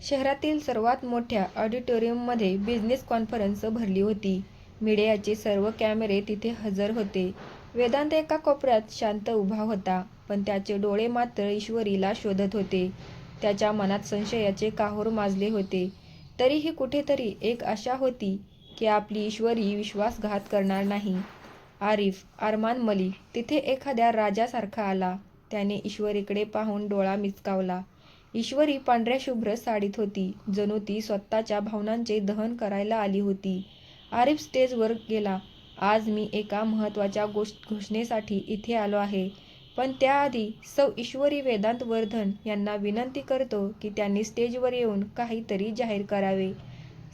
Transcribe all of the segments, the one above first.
शहरातील सर्वात मोठ्या ऑडिटोरियममध्ये बिझनेस कॉन्फरन्स भरली होती. मीडियाचे सर्व कॅमेरे तिथे हजर होते. वेदांत एका कोपऱ्यात शांत उभा होता, पण त्याचे डोळे मात्र ईश्वरीला शोधत होते. त्याच्या मनात संशयाचे काहूर माजले होते. तरीही कुठेतरी एक आशा होती की आपली ईश्वरी विश्वासघात करणार नाही. आरिफ अरमान मलिक तिथे एखाद्या राजासारखा आला. त्याने ईश्वरीकडे पाहून डोळा मिचकावला. ईश्वरी पांढऱ्या शुभ्र साडीत होती. जणू ती स्वतःच्या भावनांचे दहन करायला आली होती. आरिफ स्टेजवर गेला. आज मी एका महत्त्वाच्या घोषणेसाठी इथे आलो आहे. पण त्याआधी सौ ईश्वरी वेदांत वर्धन यांना विनंती करतो की त्यांनी स्टेजवर येऊन काहीतरी जाहीर करावे.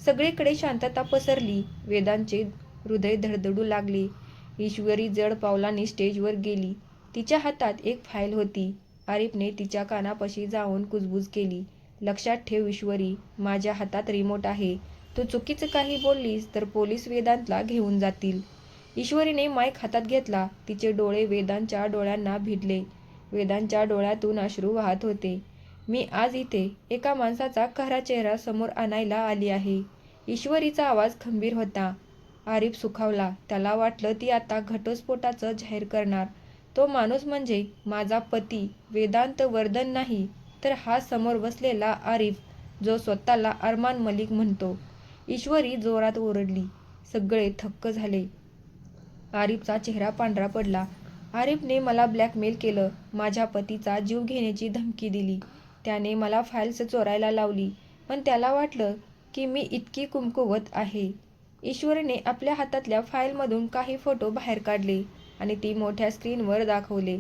सगळीकडे शांतता पसरली. वेदांचे हृदय धडधडू लागले. ईश्वरी जड पावलांनी स्टेजवर गेली. तिच्या हातात एक फाईल होती. आरिफने तिच्या कानापाशी जाऊन कुजबूज केली, लक्षात ठेव ईश्वरी, माझ्या हातात रिमोट आहे. तू चुकीचं काही बोललीस तर पोलीस वेदांतला घेऊन जातील. ईश्वरीने माईक हातात घेतला. तिचे डोळे वेदांच्या डोळ्यांना भिडले. वेदांच्या डोळ्यातून अश्रू वाहत होते. मी आज इथे एका माणसाचा खरा चेहरा समोर आणायला आली आहे. ईश्वरीचा आवाज खंबीर होता. आरिफ सुखावला. त्याला वाटलं ती आता घटस्फोटाचं जाहीर करणार. तो माणूस म्हणजे माझा पती वेदांत वर्धन नाही, तर हा समोर बसलेला आरिफ, जो स्वतःला अरमान मलिक म्हणतो. ईश्वरी जोरात ओरडली. सगळे थक्क झाले. आरिफचा चेहरा पांढरा पडला. आरिफने मला ब्लॅकमेल केलं. माझ्या पतीचा जीव घेण्याची धमकी दिली. त्याने मला फाईल्स चोरायला लावली. पण त्याला वाटलं की मी इतकी कुमकुवत आहे. ईश्वरीने आपल्या हातातल्या फाईलमधून काही फोटो बाहेर काढले आणि ती मोठ्या स्क्रीनवर दाखवले.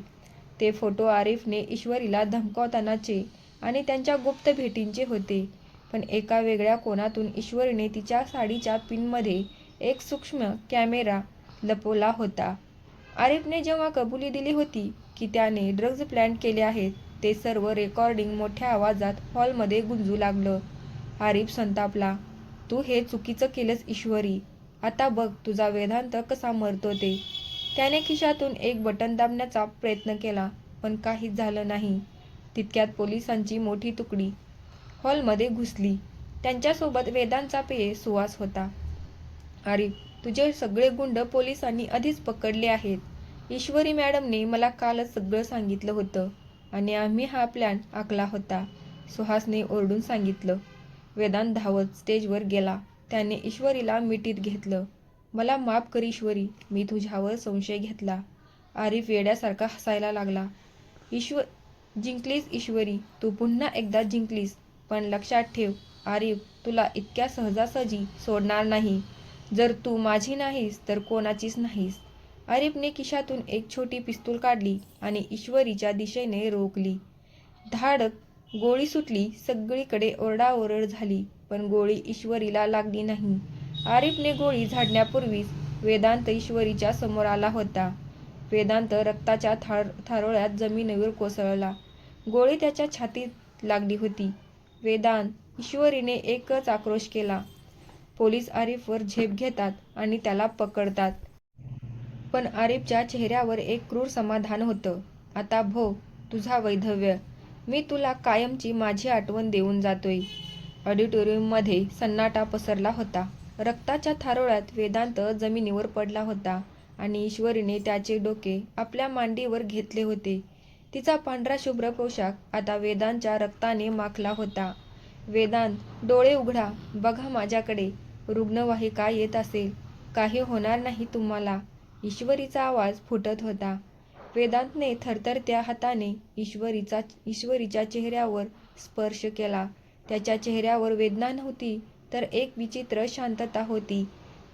ते फोटो आरिफने ईश्वरीला धमकावतानाचे आणि त्यांच्या गुप्त भेटींचे होते. पण एका वेगळ्या कोनातून ईश्वरीने तिच्या साडीच्या पिनमध्ये एक सूक्ष्म कॅमेरा लपवला होता. आरिफने जेव्हा कबुली दिली होती की त्याने ड्रग्ज प्लॅन केले आहेत, ते सर्व रेकॉर्डिंग मोठ्या आवाजात हॉलमध्ये गुंजू लागलं. आरिफ संतापला. तू हे चुकीचं केलंस ईश्वरी. आता बघ तुझा वेदांत कसा मरतो ते. त्याने खिशातून एक बटन दाबण्याचा प्रयत्न केला, पण काहीच झालं नाही. तितक्यात पोलिसांची मोठी तुकडी हॉलमध्ये घुसली. त्यांच्यासोबत वेदांचा पेय सुवास होता. अरे तुझे सगळे गुंड पोलिसांनी आधीच पकडले आहेत. ईश्वरी मॅडमने मला कालच सगळं सांगितलं होतं आणि आम्ही हा प्लॅन आखला होता, सुहासने ओरडून सांगितलं. वेदांत धावत स्टेजवर गेला. त्याने ईश्वरीला मिठीत घेतलं. मला माफ कर ईश्वरी, मी तुझ्यावर संशय घेतला. आरिफ वेड्यासारखा हसायला लागला. ईश्व जिंकलीस ईश्वरी, तू पुन्हा एकदा जिंकलीस. पण लक्षात ठेव आरिफ, तुला इतक्या सहजासहजी सोडणार नाही. जर तू माझी नाहीस तर कोणाचीच नाहीस. आरिफने खिशातून एक छोटी पिस्तूल काढली आणि ईश्वरीच्या दिशेने रोखली. धाडक गोळी सुटली. सगळीकडे ओरडाओरड झाली. पण गोळी ईश्वरीला लागली नाही. आरिफने गोळी झाडण्यापूर्वीच वेदांत ईश्वरीच्या समोर आला होता. वेदांत रक्ताच्या थार थारोळ्यात जमिनीवर कोसळला. गोळी त्याच्या छातीत लागली होती. वेदांत, ईश्वरीने एकच आक्रोश केला. पोलीस आरिफवर झेप घेतात आणि त्याला पकडतात. पण आरिफच्या चेहऱ्यावर एक क्रूर समाधान होतं. आता भो तुझा वैधव्य. मी तुला कायमची माझी आठवण देऊन जातोय. ऑडिटोरियममध्ये सन्नाटा पसरला होता. रक्ताच्या थारोळ्यात वेदांत जमिनीवर पडला होता आणि ईश्वरीने त्याचे डोके आपल्या मांडीवर घेतले होते. तिचा पांढरा शुभ्र पोशाख आता वेदांच्या रक्ताने माखला होता. वेदांत, डोळे उघडा. बघा माझ्याकडे. रुग्णवाहिका येत असेल. काही होणार नाही तुम्हाला. ईश्वरीचा आवाज फुटत होता. वेदांतने थरथरत्या हाताने ईश्वरीचा ईश्वरीच्या चेहऱ्यावर स्पर्श केला. त्याच्या चेहऱ्यावर वेदना नव्हती, तर एक विचित्र शांतता होती.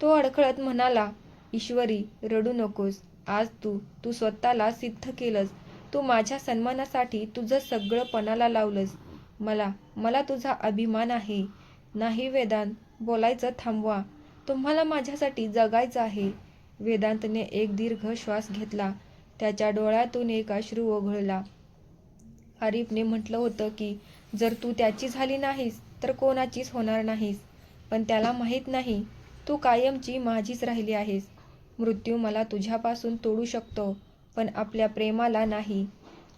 तो अडखळत म्हणाला, ईश्वरी, रडू नकोस. आज तू, तू स्वतःला सिद्ध केलंस. तू माझ्या सन्मानासाठी तुझं सगळं पणाला लावलंस. मला, मला तुझा अभिमान आहे. नाही वेदांत, बोलायचं थांबवा. तुम्हाला माझ्यासाठी जगायचं आहे. वेदांतने एक दीर्घ श्वास घेतला. त्याच्या डोळ्यातून एक अश्रू ओघळला. हरीफने म्हटलं होतं की जर तू त्याची झाली नाहीस तर कोणाचीच होणार नाहीस. पण त्याला माहीत नाही, तू कायमची माझीच राहिली आहेस. मृत्यू मला तुझ्यापासून तोडू शकतो, पण आपल्या प्रेमाला नाही.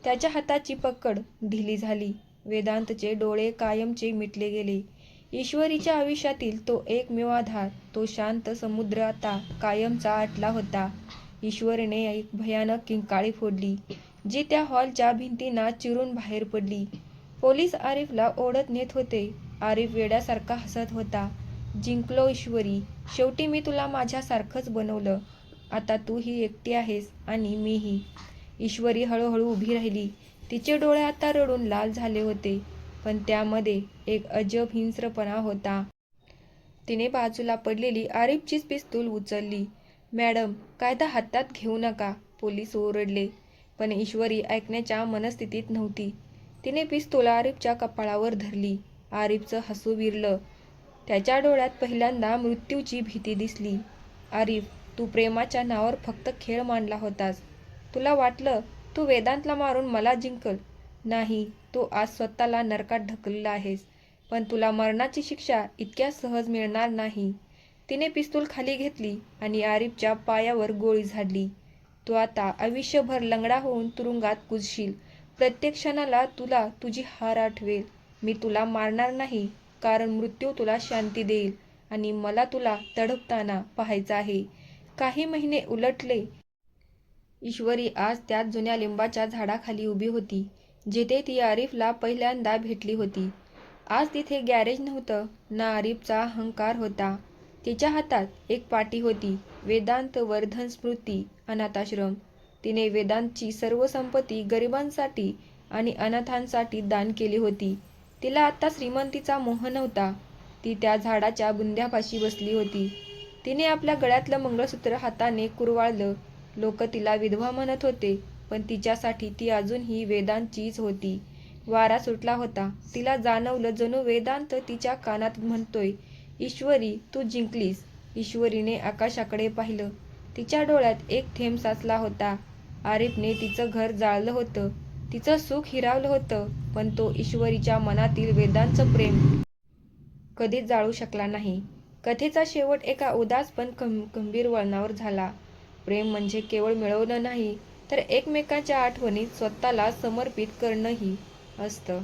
त्याच्या हाताची पकड ढिली झाली. वेदांतचे डोळे कायमचे मिटले गेले ईश्वरीच्या आयुष्यातील तो एकमेव आधार तो शांत समुद्र आता कायमचा आटला होता ईश्वरीने एक भयानक किंकाळी फोडली जी त्या हॉलच्या भिंतींना चिरून बाहेर पडली पोलीस आरिफला ओढत नेत होते आरिफ वेड्यासारखा हसत होता जिंकलो ईश्वरी. शेवटी मी तुला माझ्यासारखंच बनवलं. आता तू ही एकटी आहेस आणि मीही. ईश्वरी हळूहळू उभी राहिली. तिचे डोळे आता रडून लाल झाले होते पण त्यामध्ये एक अजब हिंस्रपणा होता. तिने बाजूला पडलेली आरिफचीच पिस्तूल उचलली. मॅडम कायदा हातात घेऊ नका पोलीस ओरडले पण ईश्वरी ऐकण्याच्या मनस्थितीत नव्हती. तिने पिस्तूल आरिफच्या कपाळावर धरली. आरिफचं हसू विरलं. त्याच्या डोळ्यात पहिल्यांदा मृत्यूची भीती दिसली. आरिफ तू प्रेमाच्या नावावर फक्त खेळ मांडला होतास. तुला वाटलं तू वेदांतला मारून मला जिंकल. नाही तू आज स्वतःला नरकात ढकलला आहेस. पण तुला मरणाची शिक्षा इतक्या सहज मिळणार नाही. तिने पिस्तूल खाली घेतली आणि आरिफच्या पायावर गोळी झाडली. तू आता आयुष्यभर लंगडा होऊन तुरुंगात कुजशील. प्रत्येक क्षणाला तुला तुझी हार आठवेल. मी तुला मारणार नाही. कारण मृत्यू तुला शांती देईल आणि मला तुला तडपताना पाहायचं आहे. काही महिने उलटले. ईश्वरी आज त्याच जुन्या लिंबाच्या झाडाखाली उभी होती जिथे ती आरिफला पहिल्यांदा भेटली होती. आज तिथे गॅरेज नव्हतं ना आरिफचा अहंकार होता. तिच्या हातात एक पाटी होती वेदांत वर्धन स्मृती अनाथाश्रम. तिने वेदांतची सर्व संपत्ती गरिबांसाठी आणि अनाथांसाठी दान केली होती. तिला आता श्रीमंतीचा मोह नव्हता. ती त्या झाडाच्या बुंद्यापाशी बसली होती. तिने आपल्या गळ्यातलं मंगळसूत्र हाताने कुरवाळलं. लोक तिला विधवा म्हणत होते पण तिच्यासाठी ती अजूनही वेदांचीच होती. वारा सुटला होता. तिला जाणवलं जणू वेदांत तिच्या कानात म्हणतोय ईश्वरी तू जिंकलीस. ईश्वरीने आकाशाकडे पाहिलं. तिच्या डोळ्यात एक थेंब साचला होता. आरिफने तिचं घर जाळलं होतं. तिचं सुख हिरावलं होतं पण तो ईश्वरीच्या मनातील वेदांचं प्रेम कधीच जाळू शकला नाही. कथेचा शेवट एका उदास पण खं गंभीर वळणावर झाला. प्रेम म्हणजे केवळ मिळवणं नाही तर एकमेकांच्या आठवणीत स्वतःला समर्पित करणंही असतं.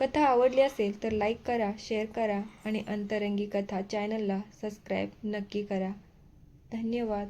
कथा आवडली असेल तर लाईक करा शेअर करा आणि अंतरंगी कथा चॅनलला सबस्क्राईब नक्की करा. धन्यवाद.